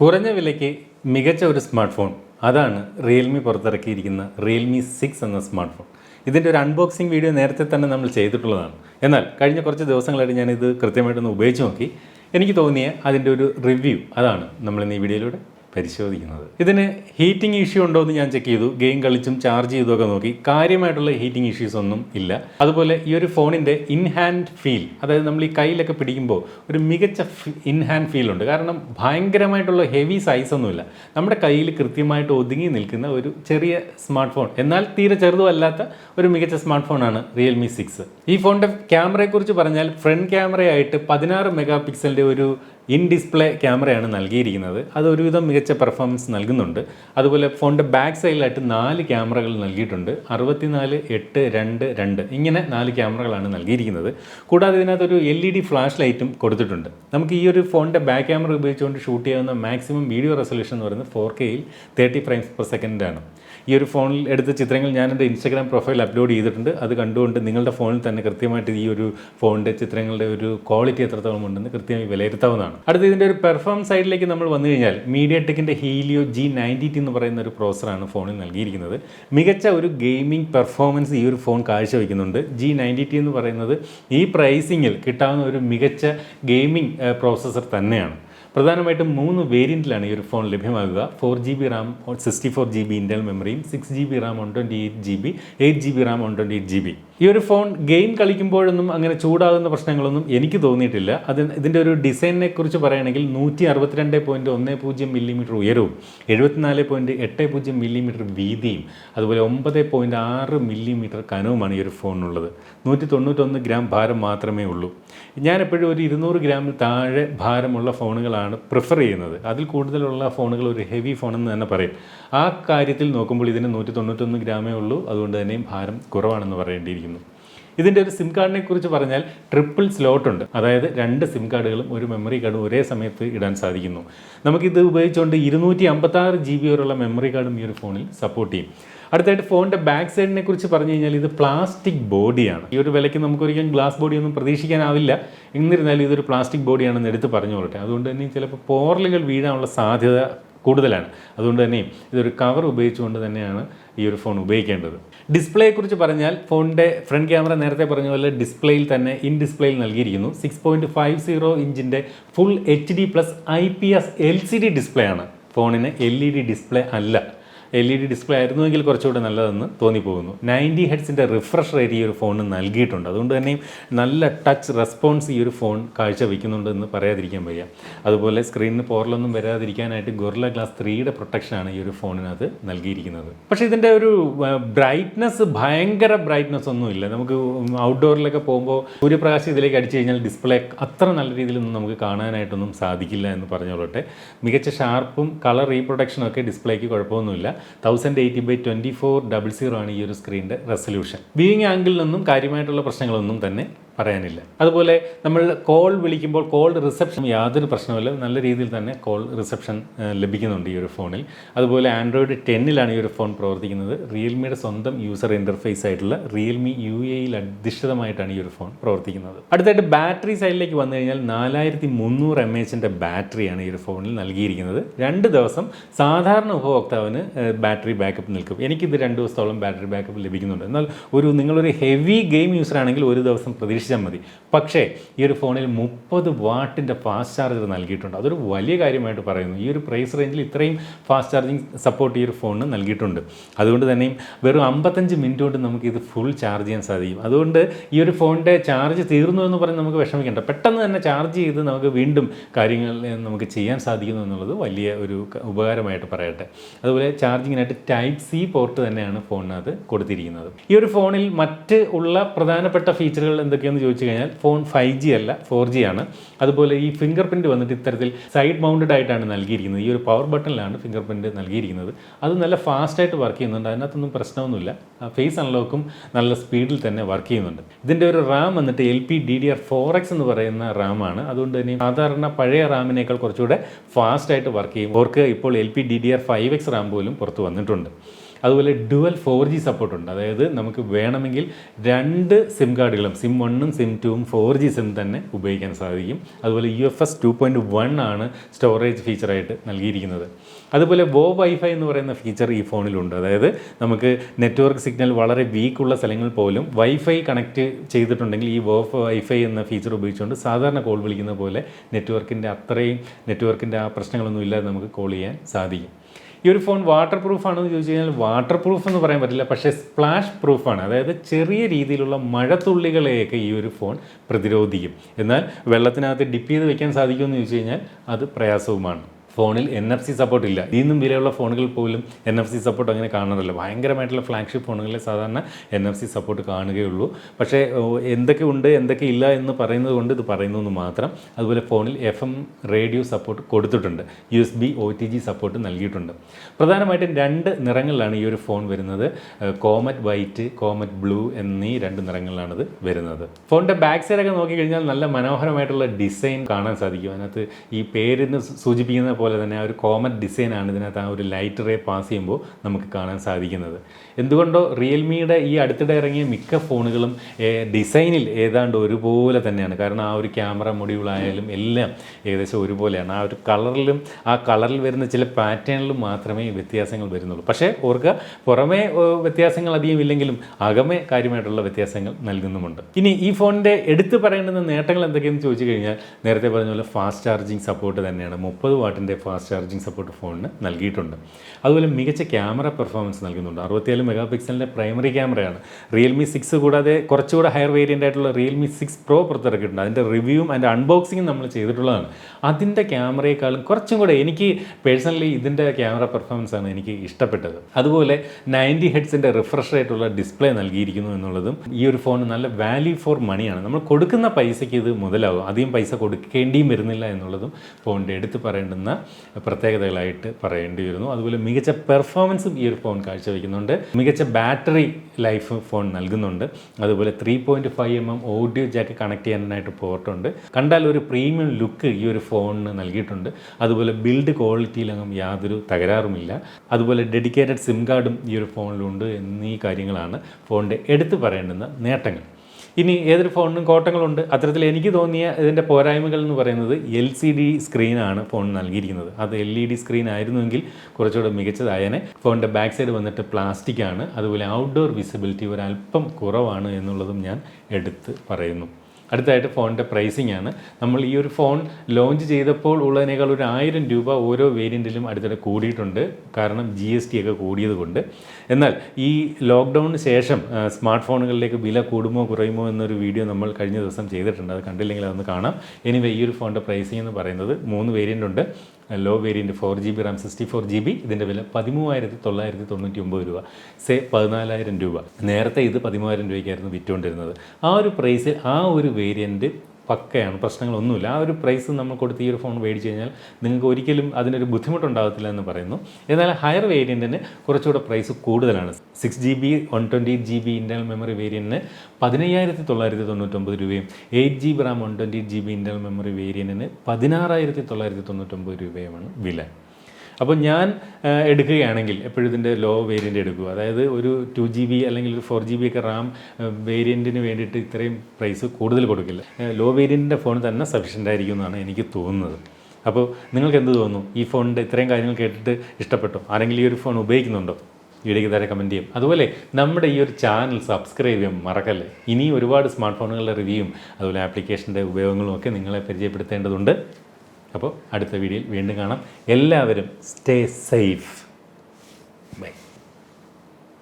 കുറഞ്ഞ വിലയ്ക്ക് മികച്ച ഒരു സ്മാർട്ട് ഫോൺ അതാണ് റിയൽമി പുറത്തിറക്കിയിരിക്കുന്ന റിയൽമി സിക്സ് എന്ന സ്മാർട്ട് ഫോൺ ഇതിന്റെ ഒരു അൺബോക്സിംഗ് വീഡിയോ നേരത്തെ തന്നെ നമ്മൾ ചെയ്തിട്ടുള്ളതാണ്. എന്നാൽ കഴിഞ്ഞ കുറച്ച് ദിവസങ്ങളായിട്ട് ഞാനിത് കൃത്യമായിട്ടൊന്ന് ഉപയോഗിച്ച് നോക്കി. എനിക്ക് തോന്നിയ അതിന്റെ ഒരു റിവ്യൂ അതാണ് നമ്മൾ ഇന്ന് ഈ വീഡിയോയിലൂടെ പരിശോധിക്കുന്നത്. ഇതിന് ഹീറ്റിംഗ് ഇഷ്യൂ ഉണ്ടോ എന്ന് ഞാൻ ചെക്ക് ചെയ്തു. ഗെയിം കളിച്ചും ചാർജ് ചെയ്തൊക്കെ നോക്കി. കാര്യമായിട്ടുള്ള ഹീറ്റിംഗ് ഇഷ്യൂസ് ഒന്നും ഇല്ല. അതുപോലെ ഈ ഒരു ഫോണിന്റെ ഇൻഹാൻഡ് ഫീൽ അതായത് നമ്മൾ ഈ കയ്യിലൊക്കെ പിടിക്കുമ്പോൾ ഒരു മികച്ച ഇൻഹാൻഡ് ഫീൽ ഉണ്ട്. കാരണം ഭയങ്കരമായിട്ടുള്ള ഹെവി സൈസ് ഒന്നുമില്ല. നമ്മുടെ കയ്യിൽ കൃത്യമായിട്ട് ഒതുങ്ങി നിൽക്കുന്ന ഒരു ചെറിയ സ്മാർട്ട് ഫോൺ എന്നാൽ തീരെ ചെറുതുമല്ലാത്ത ഒരു മികച്ച സ്മാർട്ട് ഫോണാണ് റിയൽമി സിക്സ് ഈ ഫോണിന്റെ ക്യാമറയെക്കുറിച്ച് പറഞ്ഞാൽ ഫ്രണ്ട് ക്യാമറയായിട്ട് പതിനാറ് മെഗാ പിക്സലിന്റെ ഒരു ഇൻ ഡിസ്പ്ലേ ക്യാമറയാണ് നൽകിയിരിക്കുന്നത്. അത് ഒരുവിധം മികച്ച പെർഫോമൻസ് നൽകുന്നുണ്ട്. അതുപോലെ ഫോണിന്റെ ബാക്ക് സൈഡിലായിട്ട് നാല് ക്യാമറകൾ നൽകിയിട്ടുണ്ട്. അറുപത്തിനാല് എട്ട് രണ്ട് രണ്ട്. ഇങ്ങനെ നാല് ക്യാമറകളാണ് നൽകിയിരിക്കുന്നത്. കൂടാതെ ഇതിനകത്തൊരു എൽ ഇ ഡി ഫ്ലാഷ് ലൈറ്റും കൊടുത്തിട്ടുണ്ട്. നമുക്ക് ഈ ഒരു ഫോണിന്റെ ബാക്ക് ക്യാമറ ഉപയോഗിച്ചുകൊണ്ട് ഷൂട്ട് ചെയ്യാവുന്ന മാക്സിമം വീഡിയോ റെസൊല്യൂഷൻ എന്ന് പറയുന്നത് ഫോർ കെയിൽ തേർട്ടി ഫ്രെയിംസ് പെർ സെക്കൻഡാണ് ഈ ഒരു ഫോണിൽ എടുത്ത ചിത്രങ്ങൾ ഞാൻ എന്റെ ഇൻസ്റ്റാഗ്രാം പ്രൊഫൈൽ അപ്ലോഡ് ചെയ്തിട്ടുണ്ട്. അത് കണ്ടുകൊണ്ട് നിങ്ങളുടെ ഫോണിൽ തന്നെ കൃത്യമായിട്ട് ഈ ഒരു ഫോണിന്റെ ചിത്രങ്ങളുടെ ഒരു ക്വാളിറ്റി എത്രത്തോളം ഉണ്ടെന്ന് കൃത്യമായി വിലയിരുത്താവുന്നതാണ്. അടുത്ത ഇതിന്റെ ഒരു പെർഫോമൻസ് സൈഡിലേക്ക് നമ്മൾ വന്നു കഴിഞ്ഞാൽ മീഡിയ ടെക്കിന്റെ ഹീലിയോ ജി നയന്റി എന്ന് പറയുന്ന ഒരു പ്രോസറാണ് ഫോണിൽ നൽകിയിരിക്കുന്നത്. മികച്ച ഒരു ഗെയിമിംഗ് പെർഫോമൻസ് ഈ ഒരു ഫോൺ കാഴ്ചവെക്കുന്നുണ്ട്. ജി നയന്റി എന്ന് പറയുന്നത് ഈ പ്രൈസിങ്ങിൽ കിട്ടാവുന്ന ഒരു മികച്ച ഗെയിമിംഗ് പ്രോസസ്സർ തന്നെയാണ്. പ്രധാനമായിട്ടും മൂന്ന് വേരിയന്റിലാണ് ഈ ഒരു ഫോൺ ലഭ്യമാകുക. Four G B RAM sixty four G B Intel മെമ്മറിയും six G B RAM one twenty eight G B eight G B RAM one twenty eight G B ഈ ഒരു ഫോൺ ഗെയിം കളിക്കുമ്പോഴൊന്നും അങ്ങനെ ചൂടാകുന്ന പ്രശ്നങ്ങളൊന്നും എനിക്ക് തോന്നിയിട്ടില്ല. അത് ഇതിന്റെ ഒരു ഡിസൈനിനെ കുറിച്ച് പറയുകയാണെങ്കിൽ നൂറ്റി അറുപത്തിരണ്ട് പോയിന്റ് ഒന്ന് പൂജ്യം മില്ലിമീറ്റർ ഉയരവും എഴുപത്തിനാല് പോയിന്റ് എട്ട് പൂജ്യം മില്ലിമീറ്റർ വീതിയും അതുപോലെ ഒമ്പത് പോയിന്റ് ആറ് മില്ലിമീറ്റർ കനവുമാണ് ഈ ഒരു ഫോണിനുള്ളത് നൂറ്റി തൊണ്ണൂറ്റൊന്ന് ഗ്രാം ഭാരം മാത്രമേ ഉള്ളൂ. ഞാൻ എപ്പോഴും ഒരു ഇരുന്നൂറ് ഗ്രാമിൽ താഴെ ഭാരമുള്ള ഫോണുകളാണ് പ്രിഫർ ചെയ്യുന്നത്. അതിൽ കൂടുതലുള്ള ഫോണുകൾ ഒരു ഹെവി ഫോണെന്ന് തന്നെ പറയും. ആ കാര്യത്തിൽ നോക്കുമ്പോൾ ഇതിന് നൂറ്റി ഗ്രാമേ ഉള്ളൂ. അതുകൊണ്ട് തന്നെയും ഭാരം കുറവാണെന്ന് പറയേണ്ടിയിരിക്കുന്നു. ഇതിന്റെ ഒരു സിം കാർഡിനെ കുറിച്ച് പറഞ്ഞാൽ ട്രിപ്പിൾ സ്ലോട്ട് ഉണ്ട്. അതായത് രണ്ട് സിം കാർഡുകളും ഒരു മെമ്മറി കാർഡും ഒരേ സമയത്ത് ഇടാൻ സാധിക്കുന്നു. നമുക്കിത് ഉപയോഗിച്ചുകൊണ്ട് ഇരുന്നൂറ്റി അമ്പത്താറ് ജി ബി വരെയുള്ള മെമ്മറി കാർഡും ഈ ഒരു ഫോണിൽ സപ്പോർട്ട് ചെയ്യും. അടുത്തായിട്ട് ഫോണിന്റെ ബാക്ക് സൈഡിനെ കുറിച്ച് പറഞ്ഞു കഴിഞ്ഞാൽ ഇത് പ്ലാസ്റ്റിക് ബോഡിയാണ് ഈ ഒരു വിലയ്ക്ക് നമുക്ക് ഒരിക്കലും ഗ്ലാസ് ബോഡിയൊന്നും പ്രതീക്ഷിക്കാനാവില്ല. എന്നിരുന്നാലും ഇതൊരു പ്ലാസ്റ്റിക് ബോഡിയാണെന്ന് എടുത്ത് പറഞ്ഞുകൊള്ളട്ടെ. അതുകൊണ്ട് തന്നെ ചിലപ്പോൾ പോറലുകൾ വീഴാനുള്ള സാധ്യത കൂടുതലാണ്. അതുകൊണ്ട് തന്നെ ഇതൊരു കവർ ഉപയോഗിച്ചുകൊണ്ട് തന്നെയാണ് ഈ ഒരു ഫോൺ ഉപയോഗിക്കേണ്ടത്. ഡിസ്പ്ലേയെ കുറിച്ച് പറഞ്ഞാൽ ഫോണിന്റെ ഫ്രണ്ട് ക്യാമറ നേരത്തെ പറഞ്ഞ പോലെ ഡിസ്പ്ലേയിൽ തന്നെ ഇൻ ഡിസ്പ്ലേയിൽ നൽകിയിരിക്കുന്നു. Six point five zero ഇഞ്ചിന്റെ full H D plus I P S L C D display ആണ്. ഫോണിന് എൽ ഇ ഡി ഡിസ്പ്ലേ അല്ല. എൽ ഇ ഡി ഡിസ്പ്ലേ ആയിരുന്നുവെങ്കിൽ കുറച്ചുകൂടെ നല്ലതെന്ന് തോന്നിപ്പോകുന്നു. നയന്റി ഹെഡ്സിന്റെ റിഫ്രഷ് റേറ്റ് ഈ ഒരു ഫോണിന് നൽകിയിട്ടുണ്ട്. അതുകൊണ്ട് തന്നെയും നല്ല ടച്ച് റെസ്പോൺസ് ഈ ഒരു ഫോൺ കാഴ്ച കാഴ്ചവെക്കുന്നുണ്ടെന്ന് പറയാതിരിക്കാൻ വയ്യ. അതുപോലെ സ്ക്രീനിന് പോറലൊന്നും വരാതിരിക്കാനായിട്ട് ഗൊറില ഗ്ലാസ് ത്രീയുടെ പ്രൊട്ടക്ഷനാണ് ഈ ഒരു ഫോണിനകത്ത് നൽകിയിരിക്കുന്നത്. പക്ഷേ ഇതിന്റെ ഒരു ബ്രൈറ്റ്നസ് ഭയങ്കര ബ്രൈറ്റ്നസ് ഒന്നും ഇല്ല നമുക്ക് ഔട്ട്ഡോറിലൊക്കെ പോകുമ്പോൾ സൂര്യപ്രകാശം ഇതിലേക്ക് അടിച്ചു കഴിഞ്ഞാൽ ഡിസ്പ്ലേ അത്ര നല്ല രീതിയിലൊന്നും നമുക്ക് കാണാനായിട്ടൊന്നും സാധിക്കില്ല എന്ന് പറഞ്ഞോളട്ടെ. മികച്ച ഷാർപ്പും കളർ റീപ്രൊഡക്ഷനും ഒക്കെ ഡിസ്പ്ലേക്ക് കുഴപ്പമൊന്നുമില്ല. Thousand eighty by twenty four double zero ആണ് ഈ ഒരു സ്ക്രീനിന്റെ റെസൊല്യൂഷൻ വ്യൂയിങ് ആംഗിളിൽ നിന്നും കാര്യമായിട്ടുള്ള പ്രശ്നങ്ങളൊന്നും തന്നെ പറയാനില്ല. അതുപോലെ നമ്മൾ കോൾ വിളിക്കുമ്പോൾ കോൾ റിസപ്ഷൻ യാതൊരു പ്രശ്നമില്ല നല്ല രീതിയിൽ തന്നെ കോൾ റിസപ്ഷൻ ലഭിക്കുന്നുണ്ട് ഈ ഒരു ഫോണിൽ. അതുപോലെ ആൻഡ്രോയിഡ് ടെന്നിലാണ് ഈ ഒരു ഫോൺ പ്രവർത്തിക്കുന്നത്. റിയൽമിയുടെ സ്വന്തം യൂസർ ഇന്റർഫേസ് ആയിട്ടുള്ള റിയൽമി യു എയിൽ അധിഷ്ഠിതമായിട്ടാണ് ഈ ഒരു ഫോൺ പ്രവർത്തിക്കുന്നത്. അടുത്തായിട്ട് ബാറ്ററി സൈഡിലേക്ക് വന്നു കഴിഞ്ഞാൽ നാലായിരത്തി മുന്നൂറ് എം എച്ചിന്റെ ബാറ്ററിയാണ് ഈ ഒരു ഫോണിൽ നൽകിയിരിക്കുന്നത്. രണ്ട് ദിവസം സാധാരണ ഉപഭോക്താവിന് ബാറ്ററി ബാക്കപ്പ് നിൽക്കും. എനിക്കിത് രണ്ട് ദിവസത്തോളം ബാറ്ററി ബാക്കപ്പ് ലഭിക്കുന്നുണ്ട്. എന്നാൽ ഒരു നിങ്ങളൊരു ഹെവി ഗെയിം യൂസർ ആണെങ്കിൽ ഒരു ദിവസം പ്രതീക്ഷിച്ചാൽ മതി. പക്ഷേ ഈ ഒരു ഫോണിൽ മുപ്പത് വാട്ടിന്റെ ഫാസ്റ്റ് ചാർജർ നൽകിയിട്ടുണ്ട്. അതൊരു വലിയ കാര്യമായിട്ട് പറയുന്നു. ഈ ഒരു പ്രൈസ് റേഞ്ചിൽ ഇത്രയും ഫാസ്റ്റ് ചാർജിങ് സപ്പോർട്ട് ഈ ഒരു ഫോണിന് നൽകിയിട്ടുണ്ട്. അതുകൊണ്ട് തന്നെയും വെറും അമ്പത്തഞ്ച് മിനിറ്റ് കൊണ്ട് നമുക്ക് ഇത് ഫുൾ ചാർജ് ചെയ്യാൻ സാധിക്കും. അതുകൊണ്ട് ഈ ഒരു ഫോണിന്റെ ചാർജ് തീർന്നു എന്ന് പറഞ്ഞ് നമുക്ക് വിഷമിക്കേണ്ട. പെട്ടെന്ന് തന്നെ ചാർജ് ചെയ്ത് നമുക്ക് വീണ്ടും കാര്യങ്ങൾ നമുക്ക് ചെയ്യാൻ സാധിക്കുന്നു എന്നുള്ളത് വലിയ ഒരു ഉപകാരമായിട്ട് പറയട്ടെ. അതുപോലെ ചാർജിങ്ങിനായിട്ട് ടൈപ്പ് സി പോർട്ട് തന്നെയാണ് ഫോണിനകത്ത് കൊടുത്തിരിക്കുന്നത്. ഈ ഒരു ഫോണിൽ മറ്റ് ഉള്ള പ്രധാനപ്പെട്ട ഫീച്ചറുകൾ എന്തൊക്കെയാണെന്ന് ചോദിച്ചു കഴിഞ്ഞാൽ ഫോൺ ഫൈവ് ജി അല്ല ഫോർ ജി ആണ്. അതുപോലെ ഈ ഫിംഗർ പ്രിന്റ് വന്നിട്ട് ഇത്തരത്തിൽ സൈഡ് മൗണ്ടഡ് ആയിട്ടാണ് നൽകിയിരിക്കുന്നത്. ഈ ഒരു പവർ ബട്ടണിലാണ് ഫിംഗർ പ്രിന്റ് നൽകിയിരിക്കുന്നത്. അത് നല്ല ഫാസ്റ്റായിട്ട് വർക്ക് ചെയ്യുന്നുണ്ട്. അതിനകത്തൊന്നും പ്രശ്നമൊന്നുമില്ല. ഫേസ് അൺലോക്കും നല്ല സ്പീഡിൽ തന്നെ വർക്ക് ചെയ്യുന്നുണ്ട്. ഇതിന്റെ ഒരു റാം വന്നിട്ട് L P D D R four X എന്ന് പറയുന്ന റാമാണ് അതുകൊണ്ട് തന്നെ സാധാരണ പഴയ റാമിനേക്കാൾ കുറച്ചുകൂടെ ഫാസ്റ്റായിട്ട് വർക്ക് ചെയ്യും. അവർക്ക് ഇപ്പോൾ L P D D R five X RAM പോലും പുറത്ത് വന്നിട്ടുണ്ട്. അതുപോലെ ഡുവൽ ഫോർ ജി സപ്പോർട്ടുണ്ട്. അതായത് നമുക്ക് വേണമെങ്കിൽ രണ്ട് സിം കാർഡുകളും സിം വണ്ണും സിം ടുവും ഫോർ ജി സിം തന്നെ ഉപയോഗിക്കാൻ സാധിക്കും. അതുപോലെ U F S two point one ആണ് സ്റ്റോറേജ് ഫീച്ചറായിട്ട് നൽകിയിരിക്കുന്നത്. അതുപോലെ വോ വൈഫൈ എന്ന് പറയുന്ന ഫീച്ചർ ഈ ഫോണിലുണ്ട്. അതായത് നമുക്ക് നെറ്റ്വർക്ക് സിഗ്നൽ വളരെ വീക്കുള്ള സ്ഥലങ്ങൾ പോലും വൈഫൈ കണക്ട് ചെയ്തിട്ടുണ്ടെങ്കിൽ ഈ വോ വൈഫൈ എന്ന ഫീച്ചർ ഉപയോഗിച്ചുകൊണ്ട് സാധാരണ കോൾ വിളിക്കുന്ന പോലെ നെറ്റ്വർക്കിന്റെ അത്രയും നെറ്റ്വർക്കിന്റെ ആ പ്രശ്നങ്ങളൊന്നും ഇല്ലാതെ നമുക്ക് കോൾ ചെയ്യാൻ സാധിക്കും. ഈ ഒരു ഫോൺ വാട്ടർ പ്രൂഫ് ആണെന്ന് ചോദിച്ചു കഴിഞ്ഞാൽ വാട്ടർ പ്രൂഫ് എന്ന് പറയാൻ പറ്റില്ല പക്ഷേ സ്പ്ലാഷ് പ്രൂഫാണ് അതായത് ചെറിയ രീതിയിലുള്ള മഴത്തുള്ളികളെയൊക്കെ ഈ ഒരു ഫോൺ പ്രതിരോധിക്കും. എന്നാൽ വെള്ളത്തിനകത്ത് ഡിപ്പ് ചെയ്ത് വെക്കാൻ സാധിക്കുമെന്ന് ചോദിച്ചു കഴിഞ്ഞാൽ അത് പ്രയാസവുമാണ്. ഫോണിൽ എൻ എഫ് സി സപ്പോർട്ട് ഇല്ല. ഇന്നും വിലയുള്ള ഫോണുകൾ പോലും എൻ എഫ് സി സപ്പോർട്ട് അങ്ങനെ കാണാറില്ല ഭയങ്കരമായിട്ടുള്ള ഫ്ലാഗ്ഷിപ്പ് ഫോണുകളിൽ സാധാരണ എൻ എഫ് സി സപ്പോർട്ട് കാണുകയുള്ളൂ. പക്ഷേ എന്തൊക്കെ ഉണ്ട് എന്തൊക്കെ ഇല്ല എന്ന് പറയുന്നത് കൊണ്ട് ഇത് പറയുന്നതെന്ന് മാത്രം. അതുപോലെ ഫോണിൽ എഫ് എം റേഡിയോ സപ്പോർട്ട് കൊടുത്തിട്ടുണ്ട്. U S B O T G support നൽകിയിട്ടുണ്ട്. പ്രധാനമായിട്ടും രണ്ട് നിറങ്ങളിലാണ് ഈ ഒരു ഫോൺ വരുന്നത്. കോമറ്റ് വൈറ്റ് കോമറ്റ് ബ്ലൂ എന്നീ രണ്ട് നിറങ്ങളിലാണിത് വരുന്നത്. ഫോണിന്റെ ബാക്ക് സൈഡൊക്കെ നോക്കിക്കഴിഞ്ഞാൽ നല്ല മനോഹരമായിട്ടുള്ള ഡിസൈൻ കാണാൻ സാധിക്കും. അതിനകത്ത് ഈ പേരിന് സൂചിപ്പിക്കുന്ന തന്നെ ആ ഒരു കോമറ്റ് ഡിസൈനാണ് ഇതിനകത്ത് ആ ഒരു ലൈറ്റ് റേ പാസ് ചെയ്യുമ്പോൾ നമുക്ക് കാണാൻ സാധിക്കുന്നത്. എന്തുകൊണ്ടോ റിയൽമിയുടെ ഈ അടുത്തിടെ ഇറങ്ങിയ മിക്ക ഫോണുകളും ഡിസൈനിൽ ഏതാണ്ട് ഒരുപോലെ തന്നെയാണ്. കാരണം ആ ഒരു ക്യാമറ മൊഡ്യൂളായാലും എല്ലാം ഏകദേശം ഒരുപോലെയാണ്. ആ ഒരു കളറിലും ആ കളറിൽ വരുന്ന ചില പാറ്റേണിലും മാത്രമേ വ്യത്യാസങ്ങൾ വരുന്നുള്ളൂ. പക്ഷേ ഓർക്കുക പുറമേ വ്യത്യാസങ്ങൾ അധികം ഇല്ലെങ്കിലും അകമേ കാര്യമായിട്ടുള്ള വ്യത്യാസങ്ങൾ നൽകുന്നുമുണ്ട്. ഇനി ഈ ഫോണിന്റെ എടുത്തു പറയേണ്ടുന്ന നേട്ടങ്ങൾ എന്തൊക്കെയെന്ന് ചോദിച്ചു കഴിഞ്ഞാൽ നേരത്തെ പറഞ്ഞ പോലെ ഫാസ്റ്റ് ചാർജിങ് സപ്പോർട്ട് തന്നെയാണ്. മുപ്പത് വാട്ടിന്റെ ഫാസ്റ്റ് ചാർജിങ് സപ്പോർട്ട് ഫോണിന് നൽകിയിട്ടുണ്ട്. അതുപോലെ മികച്ച ക്യാമറ പെർഫോമൻസ് നൽകുന്നുണ്ട്. അറുപത്തിയേഴ് മെഗാ പിക്സലിന്റെ പ്രൈമറി ക്യാമറയാണ്. റിയൽമി സിക്സ് കൂടാതെ കുറച്ചുകൂടെ ഹയർ വേരിയന്റ് ആയിട്ടുള്ള റിയൽമി സിക്സ് പ്രോ പുറത്തിറക്കിയിട്ടുണ്ട്. അതിന്റെ റിവ്യൂവും അതിന്റെ അൺബോക്സിങ്ങും നമ്മൾ ചെയ്തിട്ടുള്ളതാണ്. അതിന്റെ ക്യാമറയെക്കാളും കുറച്ചും കൂടെ എനിക്ക് പേഴ്സണലി ഇതിന്റെ ക്യാമറ പെർഫോമൻസ് ആണ് എനിക്ക് ഇഷ്ടപ്പെട്ടത്. അതുപോലെ നയന്റി ഹെഡ്സിന്റെ റിഫ്രഷ് ആയിട്ടുള്ള ഡിസ്പ്ലേ നൽകിയിരിക്കുന്നു എന്നുള്ളതും ഈ ഒരു ഫോൺ നല്ല വാല്യൂ ഫോർ മണിയാണ് നമ്മൾ കൊടുക്കുന്ന പൈസയ്ക്ക് ഇത് മുതലാവും. അധികം പൈസ കൊടുക്കേണ്ടിയും വരുന്നില്ല എന്നുള്ളതും ഫോണിന്റെ എടുത്ത് പറയേണ്ടുന്ന പ്രത്യേകതകളായിട്ട് പറയേണ്ടി വരുന്നു അതുപോലെ മികച്ച പെർഫോമൻസും ഈ ഒരു ഫോൺ കാഴ്ചവെക്കുന്നുണ്ട്. മികച്ച ബാറ്ററി ലൈഫ് ഫോൺ നൽകുന്നുണ്ട്. അതുപോലെ three point five M M audio jack connect ചെയ്യാനായിട്ട് പോർട്ടുണ്ട്. കണ്ടാൽ ഒരു പ്രീമിയം ലുക്ക് ഈ ഒരു ഫോണിന് നൽകിയിട്ടുണ്ട്. അതുപോലെ ബിൽഡ് ക്വാളിറ്റിയിലൊന്നും യാതൊരു തകരാറുമില്ല. അതുപോലെ ഡെഡിക്കേറ്റഡ് സിം കാർഡും ഈ ഒരു ഫോണിലുണ്ട് എന്നീ കാര്യങ്ങളാണ് ഫോണിന്റെ എടുത്തു പറയേണ്ടുന്ന നേട്ടങ്ങൾ. ഇനി ഏതൊരു ഫോണിനും കോട്ടങ്ങളുണ്ട്. അത്തരത്തിൽ എനിക്ക് തോന്നിയ ഇതിന്റെ പോരായ്മകൾ എന്ന് പറയുന്നത് എൽ സി ഡി സ്ക്രീനാണ് ഫോൺ നൽകിയിരിക്കുന്നത്. അത് എൽ ഇ ഡി സ്ക്രീൻ ആയിരുന്നുവെങ്കിൽ കുറച്ചുകൂടെ മികച്ചതായനെ. ഫോണിന്റെ ബാക്ക് സൈഡ് വന്നിട്ട് പ്ലാസ്റ്റിക് ആണ് അതുപോലെ ഔട്ട്ഡോർ വിസിബിലിറ്റി ഒരല്പം കുറവാണ് എന്നുള്ളതും ഞാൻ എടുത്ത് പറയുന്നു. അടുത്തായിട്ട് ഫോണിന്റെ പ്രൈസിംഗ് ആണ്. നമ്മൾ ഈ ഒരു ഫോൺ ലോഞ്ച് ചെയ്തപ്പോൾ ഉള്ളതിനേക്കാൾ ഒരു ആയിരം രൂപ ഓരോ വേരിയന്റിലും അടുത്തിടെ കൂടിയിട്ടുണ്ട്. കാരണം ജി എസ് ടി ഒക്കെ കൂടിയതുകൊണ്ട് എന്നാൽ ഈ ലോക്ക്ഡൗണിന് ശേഷം സ്മാർട്ട് ഫോണുകളിലേക്ക് വില കൂടുമോ കുറയുമോ എന്നൊരു വീഡിയോ നമ്മൾ കഴിഞ്ഞ ദിവസം ചെയ്തിട്ടുണ്ട്. അത് കണ്ടില്ലെങ്കിൽ അതൊന്ന് കാണാം. എനിവേ ഈ ഒരു ഫോണിന്റെ പ്രൈസിംഗ് എന്ന് പറയുന്നത് മൂന്ന് വേരിയന്റ് ഉണ്ട്. Low variant four G B RAM sixty four G B ഇതിന്റെ വില പതിമൂവായിരത്തി തൊള്ളായിരത്തി തൊണ്ണൂറ്റി ഒമ്പത് രൂപ. സേ പതിനാലായിരം രൂപ. നേരത്തെ ഇത് പതിമൂവായിരം രൂപയ്ക്കായിരുന്നു വിറ്റുകൊണ്ടിരുന്നത്. ആ ഒരു പ്രൈസിൽ ആ ഒരു വേരിയന്റ് പക്കയാണ് പ്രശ്നങ്ങളൊന്നുമില്ല. ആ ഒരു പ്രൈസ് നമ്മൾ കൊടുത്ത് ഈ ഒരു ഫോൺ മേടിച്ച് കഴിഞ്ഞാൽ നിങ്ങൾക്ക് ഒരിക്കലും അതിനൊരു ബുദ്ധിമുട്ടുണ്ടാകത്തില്ല എന്ന് പറയുന്നു. എന്നാൽ ഹയർ വേരിയന്റിന് കുറച്ചുകൂടെ പ്രൈസ് കൂടുതലാണ്. Six G B one twenty eight G B internal memory വേരിയന്റിന് പതിനയ്യായിരത്തി തൊള്ളായിരത്തി തൊണ്ണൂറ്റൊമ്പത് രൂപയും eight G B RAM one twenty eight G B internal memory വേരിയന്റിന് പതിനാറായിരത്തി തൊള്ളായിരത്തി തൊണ്ണൂറ്റൊമ്പത് രൂപയുമാണ് വില. അപ്പോൾ ഞാൻ എടുക്കുകയാണെങ്കിൽ എപ്പോഴും ഇതിന്റെ ലോ വേരിയന്റ് എടുക്കുക. അതായത് ഒരു ടു ജി ബി അല്ലെങ്കിൽ ഒരു ഫോർ ജി ബി ഒക്കെ റാം വേരിയന്റിന് വേണ്ടിയിട്ട് ഇത്രയും പ്രൈസ് കൂടുതൽ കൊടുക്കില്ല. ലോ വേരിയന്റിന്റെ ഫോൺ തന്നെ സഫീഷ്യന്റ് ആയിരിക്കും എന്നാണ് എനിക്ക് തോന്നുന്നത്. അപ്പോൾ നിങ്ങൾക്ക് എന്ത് തോന്നുന്നു? ഈ ഫോണിന്റെ ഇത്രയും കാര്യങ്ങൾ കേട്ടിട്ട് ഇഷ്ടപ്പെട്ടോ? ആരെങ്കിലും ഈ ഒരു ഫോൺ ഉപയോഗിക്കുന്നുണ്ടോ? വീഡിയോയ്ക്ക് താഴെ കമന്റ് ചെയ്യും. അതുപോലെ നമ്മുടെ ഈ ഒരു ചാനൽ സബ്സ്ക്രൈബ് ചെയ്യാൻ മറക്കല്ലേ? ഇനി ഒരുപാട് സ്മാർട്ട് ഫോണുകളുടെ റിവ്യൂവും അതുപോലെ ആപ്ലിക്കേഷന്റെ ഉപയോഗങ്ങളും ഒക്കെ നിങ്ങളെ പരിചയപ്പെടുത്തേണ്ടതുണ്ട്. അപ്പോൾ അടുത്ത വീഡിയോയിൽ വീണ്ടും കാണാം. എല്ലാവരും സ്റ്റേ സേഫ്